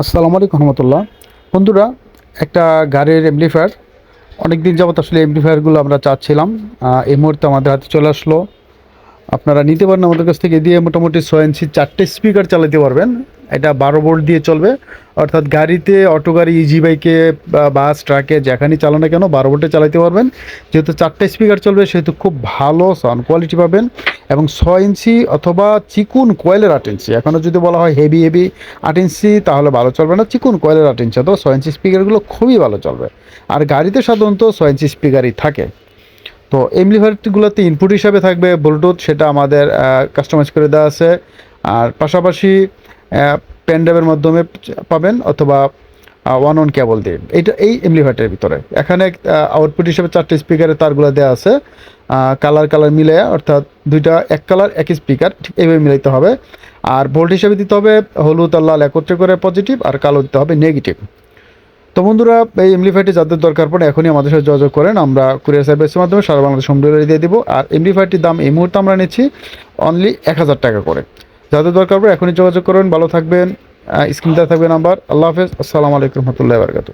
আসসালামু আলাইকুম রহমতুল্লাহ। বন্ধুরা, একটা গাড়ির এমপ্লিফায়ার অনেক দিন যাবত আসলে এমপ্লিফায়ারগুলো আমরা চাচ্ছিলাম। এই মুহূর্তে আমাদের হাতে চলে আসলো। আপনারা নিতে পারেন আমাদের কাছ থেকে, দিয়ে মোটামুটি ছয় ইঞ্চি চারটে স্পিকার চালাতে পারবেন। এটা বারো ভোল্ট দিয়ে চলবে। অর্থাৎ গাড়িতে অটো গাড়ি ইজি বাইকে বা বাস ট্রাকে যেখানেই চালানো কেন, বারো ভোল্টে চালাতে পারবেন। যেহেতু চারটে স্পিকার চলবে, সেহেতু খুব ভালো সাউন্ড কোয়ালিটি পাবেন। এবং ছয় ইঞ্চি অথবা চিকুন কয়েলের আট ইঞ্চি। এখনও যদি বলা হয় হেভি হেভি আট ইঞ্চি, তাহলে ভালো চলবে না। চিকুন কয়েলের আট ইঞ্চি অথবা ছয় ইঞ্চি স্পিকারগুলো খুবই ভালো চলবে। আর গাড়িতে সাধারণত ছয় ইঞ্চি স্পিকারই থাকে। তো এমপ্লিফায়ারগুলোতে ইনপুট হিসাবে থাকবে ব্লুটুথ সেটা আমাদের কাস্টমাইজ করে দেওয়া আছে। আর পাশাপাশি প্যান্ডাবের মাধ্যমে পাবেন অথবা ওয়ান অন কেবল দিয়ে। এইটা এই এমপ্লিফায়ারটার ভিতরে। এখানে আউটপুট হিসেবে চারটে স্পিকারের তারগুলো দেওয়া আছে। কালার কালার মিলে, অর্থাৎ দুইটা এক কালার এক স্পিকার ঠিক এইভাবে মিলাইতে হবে। আর ভোল্ট হিসাবে দিতে হবে হলুদ আর লাল একত্রে করে পজিটিভ আর কালো দিতে হবে নেগেটিভ তো বন্ধুরা, এই এমপ্লিফায়ারটি যাদের দরকার পড়ে, এখনই আমাদের সাথে যোগাযোগ করেন। আমরা কুরিয়ার সার্ভিসের মাধ্যমে সারা বাংলাদেশ হোম ডেলিভারি দিয়ে দেবো। আর এমপ্লিফায়ারটির দাম এই মুহূর্তে আমরা নিচ্ছি অনলি এক হাজার টাকা করে। যাদের দরকার পড়ে, এখনই যোগাযোগ করবেন ভালো থাকবেন। স্ক্রিনতে থাকবে নাম্বার আল্লাহ হাফেজ। আসসালামু আলাইকুম রহমতুল্লাহ বারকাতু